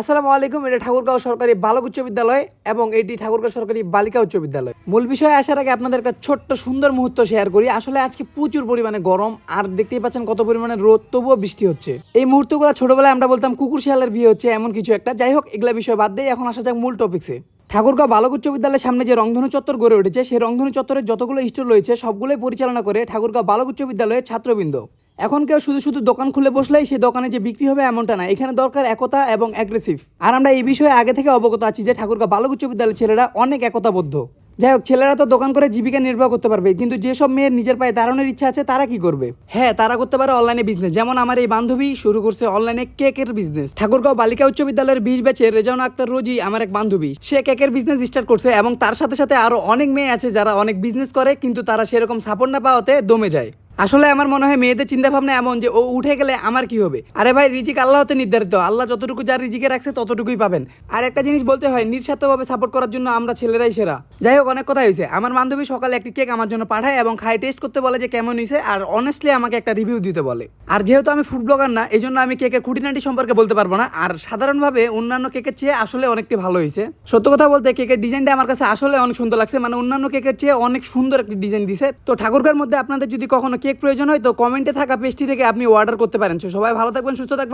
আসসালামু আলাইকুম, এটা ঠাকুরগাঁও সরকারি বালক উচ্চ বিদ্যালয় এবং এটি ঠাকুরগাঁও সরকারি বালিকা উচ্চ বিদ্যালয়। মূল বিষয়ে আসার আগে আপনাদের একটা ছোট্ট সুন্দর মুহূর্ত শেয়ার করি। আসলে আজকে প্রচুর পরিমাণে গরম, আর দেখতেই পাচ্ছেন কত পরিমাণে রোদ, তবুও বৃষ্টি হচ্ছে। এই মুহূর্তগুলো ছোটবেলায় আমরা বলতাম, কুকুর শিয়ালের বিয়ে হচ্ছে, এমন কিছু একটা। যাই হোক, এগুলা বিষয় বাদ দিয়ে এখন আসা যাক মূল টপিক্সে ঠাকুরগাঁও বালক উচ্চ বিদ্যালয়ের সামনে যে রংধনু চত্বর গড়ে উঠেছে, সেই রংধনু চত্বরের যতগুলো স্টোর রয়েছে, সবগুলোই পরিচালনা করে ঠাকুরগাঁও বালক উচ্চ বিদ্যালয়ের ছাত্রবৃন্দ। এখন কেউ শুধু শুধু দোকান খুলে বসলেই সেই দোকানে যে বিক্রি হবে এমনটা না। এখানে দরকার একতা এবং অ্যাগ্রেসিভ আর আমরা এই বিষয়ে আগে থেকে অবগত আছি যে ঠাকুরগাঁও বালক উচ্চ বিদ্যালয়ের ছেলেরা অনেক একতাবদ্ধ। যাই হোক, ছেলেরা তো দোকান করে জীবিকা নির্বাহ করতে পারবে, কিন্তু যেসব মেয়ের নিজের পায়ে দাঁড়ানোর ইচ্ছা আছে, তারা কি করবে? হ্যাঁ তারা করতে পারে অনলাইনে বিজনেস যেমন আমার এই বান্ধবী, শুরু করছে অনলাইনে কেকের বিজনেস ঠাকুরগাঁও বালিকা উচ্চ বিদ্যালয়ের বিশ ব্যাচের রেজাউন আক্তার রোজি আমার এক বান্ধবী। সে কেকের বিজনেস স্টার্ট করছে এবং তার সাথে সাথে আরও অনেক মেয়ে আছে যারা অনেক বিজনেস করে, কিন্তু তারা সেরকম সাপোর্ট না পাওয়াতে দমে যায়। আসলে আমার মনে হয় মেয়েদের চিন্তা ভাবনা এমন যে ও উঠে গেলে আমার কি হবে? আরে ভাই, রিজিক আল্লাহ হতে নির্ধারিত। আল্লাহ যতটুকু যার রিজিকে রাখছে ততটুকুই পাবেন। আর একটা জিনিস বলতে হয়, নিঃস্বার্থভাবে সাপোর্ট করার জন্য আমরা ছেলেরাই সেরা। যাই হোক, অনেক কথা হয়েছে। আমার বান্ধবী সকালে একটি কেক আমার জন্য পাঠায় এবং খাই টেস্ট করতে বলে যে কেমন হয়েছে আর অনেস্টলি আমাকে একটা রিভিউ দিতে বলে। আর যেহেতু আমি ফুড ব্লগার না এই জন্য আমি কেকের খুঁটিনাটি সম্পর্কে বলতে পারব না। আর সাধারণভাবে অন্যান্য কেকের চেয়ে আসলে অনেকটি ভালো হয়েছে। সত্য কথা বলতে কেকের ডিজাইনটা আমার কাছে আসলে অনেক সুন্দর লাগছে। মানে অন্যান্য কেকের চেয়ে অনেক সুন্দর একটি ডিজাইন দিছে। তো ঠাকুরগার মধ্যে আপনাদের যদি কখনো কেক প্রয়োজন হয়, তো কমেন্টে থাকা পেজটি থেকে আপনি অর্ডার করতে পারেন। সবাই ভালো থাকবেন, সুস্থ থাকবেন।